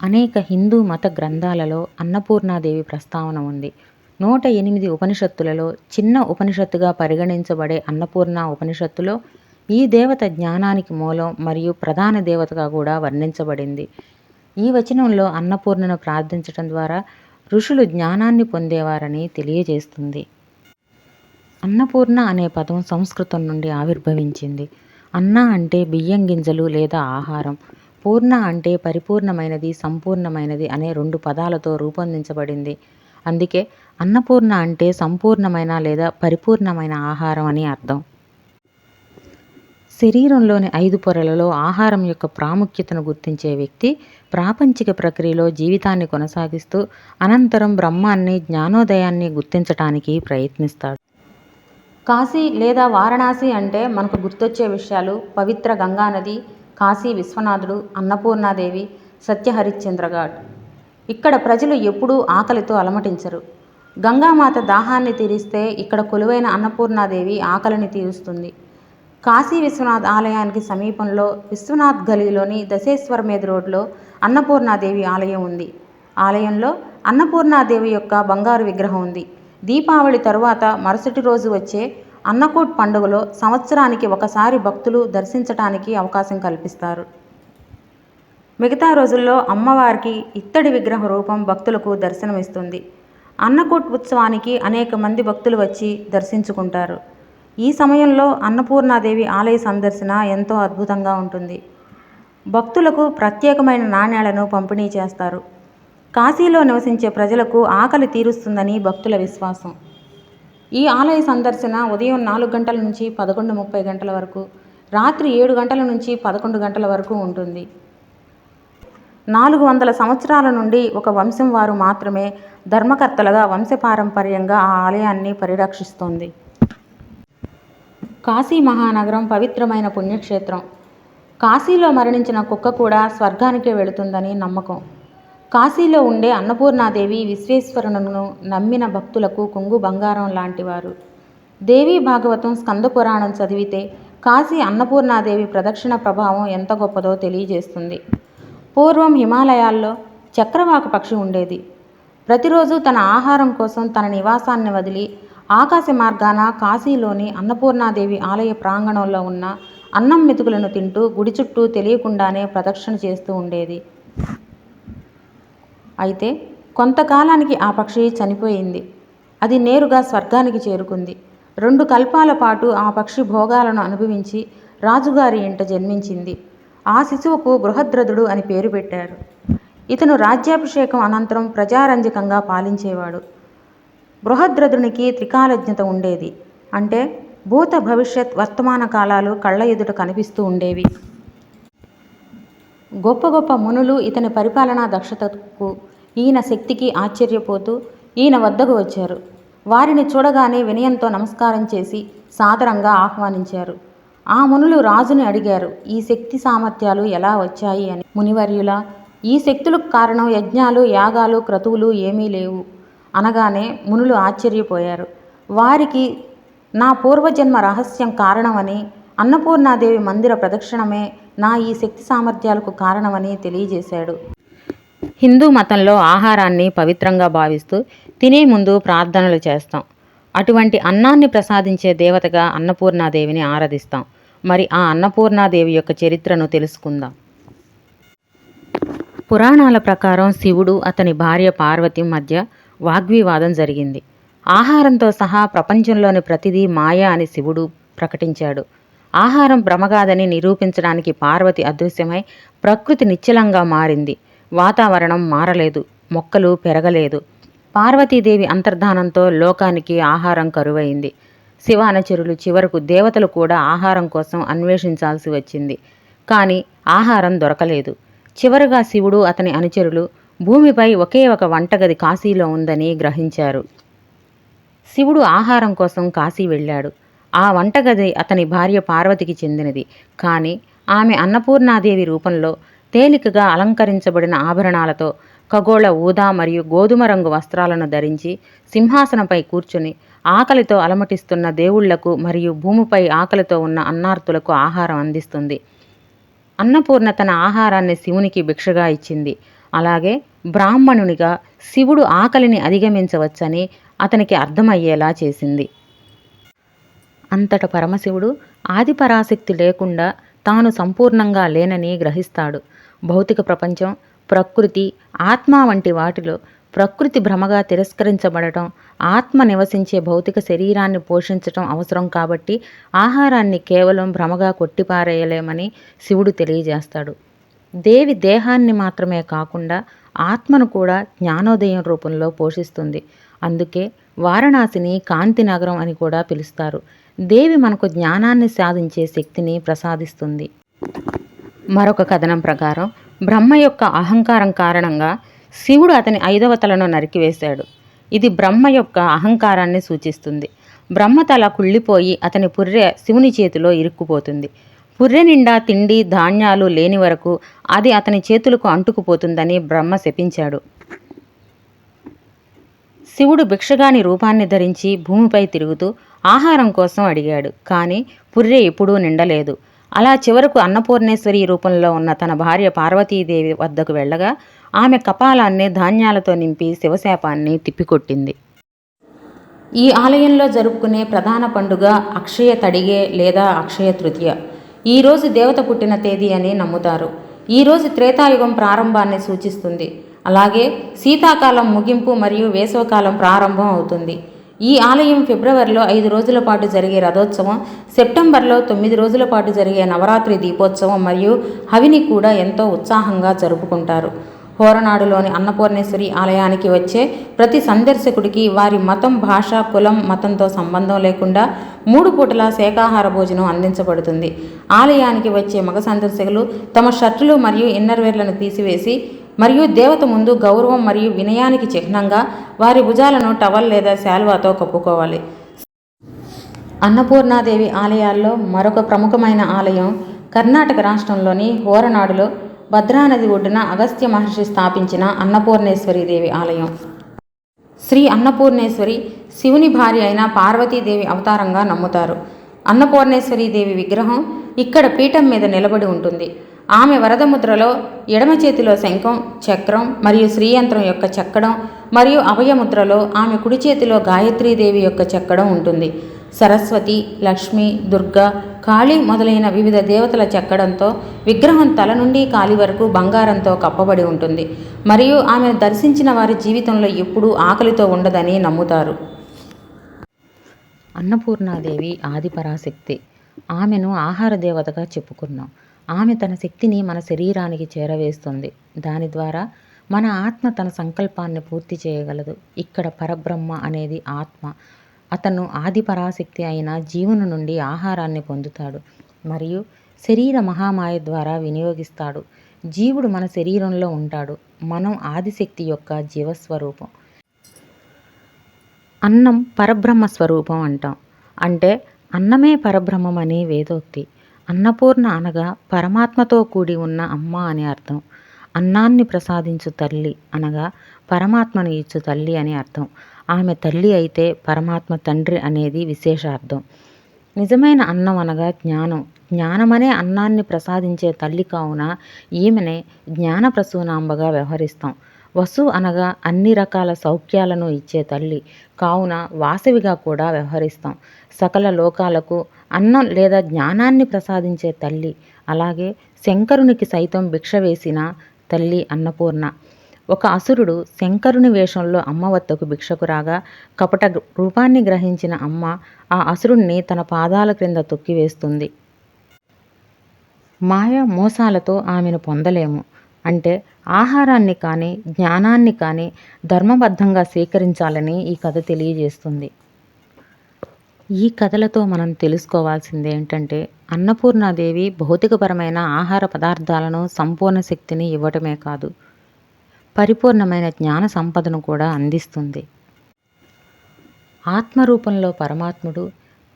అనేక హిందూ మత గ్రంథాలలో అన్నపూర్ణాదేవి ప్రస్తావన ఉంది. నూట ఎనిమిది ఉపనిషత్తులలో చిన్న ఉపనిషత్తుగా పరిగణించబడే అన్నపూర్ణ ఉపనిషత్తులో ఈ దేవత జ్ఞానానికి మూలం మరియు ప్రధాన దేవతగా కూడా వర్ణించబడింది. ఈ వచనంలో అన్నపూర్ణను ప్రార్థించటం ద్వారా ఋషులు జ్ఞానాన్ని పొందేవారని తెలియజేస్తుంది. అన్నపూర్ణ అనే పదం సంస్కృతం నుండి ఆవిర్భవించింది. అన్న అంటే బియ్యం గింజలు లేదా ఆహారం. పూర్ణ అంటే పరిపూర్ణమైనది సంపూర్ణమైనది అనే రెండు పదాలతో రూపొందించబడింది. అందుకే అన్నపూర్ణ అంటే సంపూర్ణమైన లేదా పరిపూర్ణమైన ఆహారం అని అర్థం. శరీరంలోని ఐదు పొరలలో ఆహారం యొక్క ప్రాముఖ్యతను గుర్తించే వ్యక్తి ప్రాపంచిక ప్రక్రియలో జీవితాన్ని కొనసాగిస్తూ అనంతరం బ్రహ్మాన్ని జ్ఞానోదయాన్ని గుర్తించటానికి ప్రయత్నిస్తాడు. కాశీ లేదా వారణాసి అంటే మనకు గుర్తొచ్చే విషయాలు పవిత్ర గంగానది కాశీ విశ్వనాథుడు అన్నపూర్ణాదేవి సత్యహరిశ్చంద్ర ఘాట్ ఇక్కడ ప్రజలు ఎప్పుడూ ఆకలితో అలమటించరు. గంగామాత దాహాన్ని తీరిస్తే ఇక్కడ కొలువైన అన్నపూర్ణాదేవి ఆకలిని తీరుస్తుంది. కాశీ విశ్వనాథ్ ఆలయానికి సమీపంలో విశ్వనాథ్ గలీలోని దశేశ్వరమేధ్ రోడ్లో అన్నపూర్ణాదేవి ఆలయం ఉంది. ఆలయంలో అన్నపూర్ణాదేవి యొక్క బంగారు విగ్రహం ఉంది. దీపావళి తరువాత మరుసటి రోజు వచ్చే అన్నకూట్ పండుగలో సంవత్సరానికి ఒకసారి భక్తులు దర్శించటానికి అవకాశం కల్పిస్తారు. మిగతా రోజుల్లో అమ్మవారికి ఇత్తడి విగ్రహ రూపం భక్తులకు దర్శనమిస్తుంది. అన్నకూట్ ఉత్సవానికి అనేక మంది భక్తులు వచ్చి దర్శించుకుంటారు. ఈ సమయంలో అన్నపూర్ణాదేవి ఆలయ సందర్శన ఎంతో అద్భుతంగా ఉంటుంది. భక్తులకు ప్రత్యేకమైన నాణ్యాలను పంపిణీ చేస్తారు. కాశీలో నివసించే ప్రజలకు ఆకలి తీరుస్తుందని భక్తుల విశ్వాసం. ఈ ఆలయ సందర్శన ఉదయం నాలుగు గంటల నుంచి పదకొండు ముప్పై గంటల వరకు రాత్రి ఏడు గంటల నుంచి పదకొండు గంటల వరకు ఉంటుంది. నాలుగు వందల సంవత్సరాల నుండి ఒక వంశం వారు మాత్రమే ధర్మకర్తలుగా వంశపారంపర్యంగా ఆ ఆలయాన్ని పరిరక్షిస్తోంది. కాశీ మహానగరం పవిత్రమైన పుణ్యక్షేత్రం. కాశీలో మరణించిన కుక్క కూడా స్వర్గానికే వెళుతుందని నమ్మకం. కాశీలో ఉండే అన్నపూర్ణాదేవి విశ్వేశ్వరులను నమ్మిన భక్తులకు కొంగు బంగారం లాంటివారు. దేవీ భాగవతం స్కంద పురాణం చదివితే కాశీ అన్నపూర్ణాదేవి ప్రదక్షిణ ప్రభావం ఎంత గొప్పదో తెలియజేస్తుంది. పూర్వం హిమాలయాల్లో చక్రవాక పక్షి ఉండేది. ప్రతిరోజు తన ఆహారం కోసం తన నివాసాన్ని వదిలి ఆకాశ మార్గాన కాశీలోని అన్నపూర్ణాదేవి ఆలయ ప్రాంగణంలో ఉన్న అన్నం మెతుకులను తింటూ గుడి చుట్టూ తెలియకుండానే ప్రదక్షిణ చేస్తూ ఉండేది. అయితే కొంతకాలానికి ఆ పక్షి చనిపోయింది. అది నేరుగా స్వర్గానికి చేరుకుంది. రెండు కల్పాల పాటు ఆ పక్షి భోగాలను అనుభవించి రాజుగారి ఇంట జన్మించింది. ఆ శిశువుకు బృహద్రథుడు అని పేరు పెట్టారు. ఇతను రాజ్యాభిషేకం అనంతరం ప్రజారంజకంగా పాలించేవాడు. బృహద్రథునికి త్రికాలజ్ఞత ఉండేది. అంటే భూత భవిష్యత్ వర్తమాన కాలాలు కళ్ళ ఎదుట కనిపిస్తూ ఉండేవి. గొప్ప గొప్ప మునులు ఇతని పరిపాలనా దక్షతకు ఈయన శక్తికి ఆశ్చర్యపోతూ ఈయన వద్దకు వచ్చారు. వారిని చూడగానే వినయంతో నమస్కారం చేసి సాదరంగా ఆహ్వానించారు. ఆ మునులు రాజుని అడిగారు ఈ శక్తి సామర్థ్యాలు ఎలా వచ్చాయి? అని. మునివర్యుల ఈ శక్తులకు కారణం యజ్ఞాలు యాగాలు క్రతువులు ఏమీ లేవు. అనగానే మునులు ఆశ్చర్యపోయారు. వారికి నా పూర్వజన్మ రహస్యం కారణమని అన్నపూర్ణాదేవి మందిర ప్రదక్షిణమే నా ఈ శక్తి సామర్థ్యాలకు కారణమని తెలియజేశాడు. హిందూ మతంలో ఆహారాన్ని పవిత్రంగా భావిస్తూ తినే ముందు ప్రార్థనలు చేస్తాం. అటువంటి అన్నాన్ని ప్రసాదించే దేవతగా అన్నపూర్ణాదేవిని ఆరాధిస్తాం. మరి ఆ అన్నపూర్ణాదేవి యొక్క చరిత్రను తెలుసుకుందాం. పురాణాల ప్రకారం శివుడు అతని భార్య పార్వతి మధ్య వాగ్వివాదం జరిగింది. ఆహారంతో సహా ప్రపంచంలోని ప్రతిదీ మాయ అని శివుడు ప్రకటించాడు. ఆహారం భ్రమగాదని నిరూపించడానికి పార్వతి అదృశ్యమై ప్రకృతి నిశ్చలంగా మారింది. వాతావరణం మారలేదు మొక్కలు పెరగలేదు. పార్వతీదేవి అంతర్ధానంతో లోకానికి ఆహారం కరువైంది. శివానచరులు చివరకు దేవతలు కూడా ఆహారం కోసం అన్వేషించాల్సి వచ్చింది. కానీ ఆహారం దొరకలేదు. చివరగా శివుడు అతని అనుచరులు భూమిపై ఒకే ఒక వంటగది కాశీలో ఉందని గ్రహించారు. శివుడు ఆహారం కోసం కాశీ వెళ్ళాడు. ఆ వంటగది అతని భార్య పార్వతికి చెందినది. కానీ ఆమె అన్నపూర్ణాదేవి రూపంలో తేలికగా అలంకరించబడిన ఆభరణాలతో ఖగోళ ఊదా మరియు గోధుమ రంగు వస్త్రాలను ధరించి సింహాసనంపై కూర్చుని ఆకలితో అలమటిస్తున్న దేవుళ్ళకు మరియు భూమిపై ఆకలితో ఉన్న అన్నార్తులకు ఆహారం అందిస్తుంది. అన్నపూర్ణ తన ఆహారాన్ని శివునికి భిక్షగా ఇచ్చింది. అలాగే బ్రాహ్మణునిగా శివుడు ఆకలిని అధిగమించవచ్చని అతనికి అర్థమయ్యేలా చేసింది. అంతట పరమశివుడు ఆదిపరాశక్తి లేకుండా తాను సంపూర్ణంగా లేనని గ్రహిస్తాడు. భౌతిక ప్రపంచం ప్రకృతి ఆత్మ వంటి వాటిలో ప్రకృతి భ్రమగా తిరస్కరించబడటం ఆత్మ నివసించే భౌతిక శరీరాన్ని పోషించటం అవసరం కాబట్టి ఆహారాన్ని కేవలం భ్రమగా కొట్టిపారేయలేమని శివుడు తెలియజేస్తాడు. దేవి దేహాన్ని మాత్రమే కాకుండా ఆత్మను కూడా జ్ఞానోదయం రూపంలో పోషిస్తుంది. అందుకే వారణాసిని కాంతి నగరం అని కూడా పిలుస్తారు. దేవి మనకు జ్ఞానాన్ని సాధించే శక్తిని ప్రసాదిస్తుంది. మరొక కథనం ప్రకారం బ్రహ్మ యొక్క అహంకారం కారణంగా శివుడు అతని ఐదవ తలను నరికివేశాడు. ఇది బ్రహ్మ యొక్క అహంకారాన్ని సూచిస్తుంది. బ్రహ్మ తల కుళ్ళిపోయి అతని పుర్రె శివుని చేతిలో ఇరుక్కుపోతుంది. పుర్రె నిండా తిండి ధాన్యాలు లేని వరకు అది అతని చేతులకు అంటుకుపోతుందని బ్రహ్మ శపించాడు. శివుడు భిక్షగాని రూపాన్ని ధరించి భూమిపై తిరుగుతూ ఆహారం కోసం అడిగాడు. కానీ పుర్రె ఎప్పుడూ నిండలేదు. అలా చివరకు అన్నపూర్ణేశ్వరి రూపంలో ఉన్న తన భార్య పార్వతీదేవి వద్దకు వెళ్ళగా ఆమె కపాలాన్ని ధాన్యాలతో నింపి శివశాపాన్ని తిప్పికొట్టింది. ఈ ఆలయంలో జరుపుకునే ప్రధాన పండుగ అక్షయ తడిగే లేదా అక్షయ తృతీయ. ఈరోజు దేవత పుట్టిన తేదీ అని నమ్ముతారు. ఈరోజు త్రేతాయుగం ప్రారంభాన్ని సూచిస్తుంది. అలాగే శీతాకాలం ముగింపు మరియు వేసవకాలం ప్రారంభం అవుతుంది. ఈ ఆలయం ఫిబ్రవరిలో ఐదు రోజుల పాటు జరిగే రథోత్సవం సెప్టెంబర్లో తొమ్మిది రోజుల పాటు జరిగే నవరాత్రి దీపోత్సవం మరియు హవిని కూడా ఎంతో ఉత్సాహంగా జరుపుకుంటారు. హోరనాడులోని అన్నపూర్ణేశ్వరి ఆలయానికి వచ్చే ప్రతి సందర్శకుడికి వారి మతం భాష కులం మతంతో సంబంధం లేకుండా మూడు పూటల శాకాహార భోజనం అందించబడుతుంది. ఆలయానికి వచ్చే మగ సందర్శకులు తమ షర్టులు మరియు ఇన్నర్వేర్లను తీసివేసి మరియు దేవత ముందు గౌరవం మరియు వినయానికి చిహ్నంగా వారి భుజాలను టవల్ లేదా శాల్వాతో కప్పుకోవాలి. అన్నపూర్ణాదేవి ఆలయాల్లో మరొక ప్రముఖమైన ఆలయం కర్ణాటక రాష్ట్రంలోని హోరనాడులో భద్రానది ఒడ్డున అగస్త్య మహర్షి స్థాపించిన అన్నపూర్ణేశ్వరి దేవి ఆలయం. శ్రీ అన్నపూర్ణేశ్వరి శివుని భార్య అయిన పార్వతీదేవి అవతారంగా నమ్ముతారు. అన్నపూర్ణేశ్వరి దేవి విగ్రహం ఇక్కడ పీఠం మీద నిలబడి ఉంటుంది. ఆమె వరదముద్రలో ఎడమ చేతిలో శంఖం చక్రం మరియు శ్రీయంత్రం యొక్క చెక్కడం మరియు అభయముద్రలో ఆమె కుడి చేతిలో గాయత్రీదేవి యొక్క చెక్కడం ఉంటుంది. సరస్వతి లక్ష్మి దుర్గా కాళీ మొదలైన వివిధ దేవతల చెక్కడంతో విగ్రహం తల నుండి కాలి వరకు బంగారంతో కప్పబడి ఉంటుంది. మరియు ఆమెను దర్శించిన వారి జీవితంలో ఎప్పుడూ ఆకలితో ఉండదని నమ్ముతారు. అన్నపూర్ణాదేవి ఆదిపరాశక్తి. ఆమెను ఆహార దేవతగా చెప్పుకున్నాం. ఆమె తన శక్తిని మన శరీరానికి చేరవేస్తుంది. దాని ద్వారా మన ఆత్మ తన సంకల్పాన్ని పూర్తి చేయగలదు. ఇక్కడ పరబ్రహ్మ అనేది ఆత్మ. అతను ఆది పరాశక్తి అయిన జీవుని నుండి ఆహారాన్ని పొందుతాడు మరియు శరీర మహామాయ ద్వారా వినియోగిస్తాడు. జీవుడు మన శరీరంలో ఉంటాడు. మనం ఆదిశక్తి యొక్క జీవస్వరూపం. అన్నం పరబ్రహ్మ స్వరూపం అంటాం. అంటే అన్నమే పరబ్రహ్మమని వేదోక్తి. అన్నపూర్ణ అనగా పరమాత్మతో కూడి ఉన్న అమ్మ అని అర్థం. అన్నాన్ని ప్రసాదించు తల్లి అనగా పరమాత్మను ఇచ్చు తల్లి అని అర్థం. ఆమె తల్లి అయితే పరమాత్మ తండ్రి అనేది విశేషార్థం నిజమైన అన్నం అనగా జ్ఞానం. జ్ఞానమనే అన్నాన్ని ప్రసాదించే తల్లి కావున ఈమెనే జ్ఞాన ప్రసూనాంబగా వ్యవహరిస్తాం. వసు అనగా అన్ని రకాల సౌఖ్యాలను ఇచ్చే తల్లి. కావున వాసవిగా కూడా వ్యవహరిస్తాం. సకల లోకాలకు అన్నం లేదా జ్ఞానాన్ని ప్రసాదించే తల్లి. అలాగే శంకరునికి సైతం భిక్ష వేసిన తల్లి అన్నపూర్ణ. ఒక అసురుడు శంకరుని వేషంలో అమ్మ వద్దకు భిక్షకు రాగా కపట రూపాన్ని గ్రహించిన అమ్మ ఆ అసురుణ్ణి తన పాదాల క్రింద తొక్కివేస్తుంది మాయ మోసాలతో ఆమెను పొందలేము. అంటే ఆహారాన్ని కానీ జ్ఞానాన్ని కానీ ధర్మబద్ధంగా స్వీకరించాలని ఈ కథ తెలియజేస్తుంది. ఈ కథలతో మనం తెలుసుకోవాల్సింది ఏంటంటే అన్నపూర్ణాదేవి భౌతికపరమైన ఆహార పదార్థాలను సంపూర్ణ శక్తిని ఇవ్వటమే కాదు పరిపూర్ణమైన జ్ఞాన సంపదను కూడా అందిస్తుంది. ఆత్మరూపంలో పరమాత్ముడు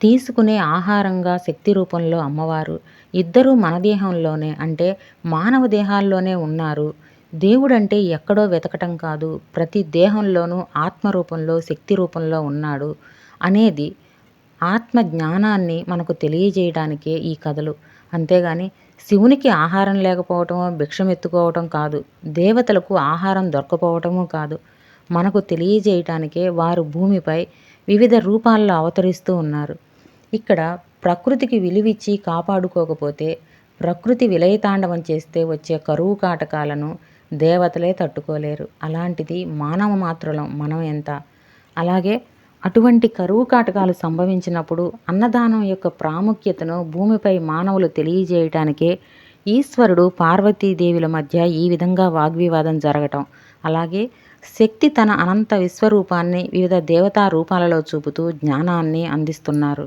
తీసుకునే ఆహారంగా శక్తి రూపంలో అమ్మవారు ఇద్దరూ మన దేహంలోనే అంటే మానవ దేహాల్లోనే ఉన్నారు దేవుడంటే ఎక్కడో వెతకటం కాదు ప్రతి దేహంలోనూ ఆత్మరూపంలో శక్తి రూపంలో ఉన్నాడు అనేది ఆత్మ జ్ఞానాన్ని మనకు తెలియజేయడానికే ఈ కథలు. అంతేగాని శివునికి ఆహారం లేకపోవటమో భిక్షం ఎత్తుకోవటం కాదు దేవతలకు ఆహారం దొరకపోవటము కాదు. మనకు తెలియజేయటానికే వారు భూమిపై వివిధ రూపాల్లో అవతరిస్తూ ఉన్నారు. ఇక్కడ ప్రకృతికి విలువిచ్చి కాపాడుకోకపోతే ప్రకృతి విలయతాండవం చేస్తే వచ్చే కరువు కాటకాలను దేవతలే తట్టుకోలేరు. అలాంటిది మానవ మాత్రులం మనం ఎంత? అలాగే అటువంటి కరువు కాటకాలు సంభవించినప్పుడు అన్నదానం యొక్క ప్రాముఖ్యతను భూమిపై మానవులు తెలియజేయటానికే ఈశ్వరుడు పార్వతీదేవుల మధ్య ఈ విధంగా వాగ్వివాదం జరగటం. అలాగే శక్తి తన అనంత విశ్వరూపాన్ని వివిధ దేవతా రూపాలలో చూపుతూ జ్ఞానాన్ని అందిస్తున్నారు.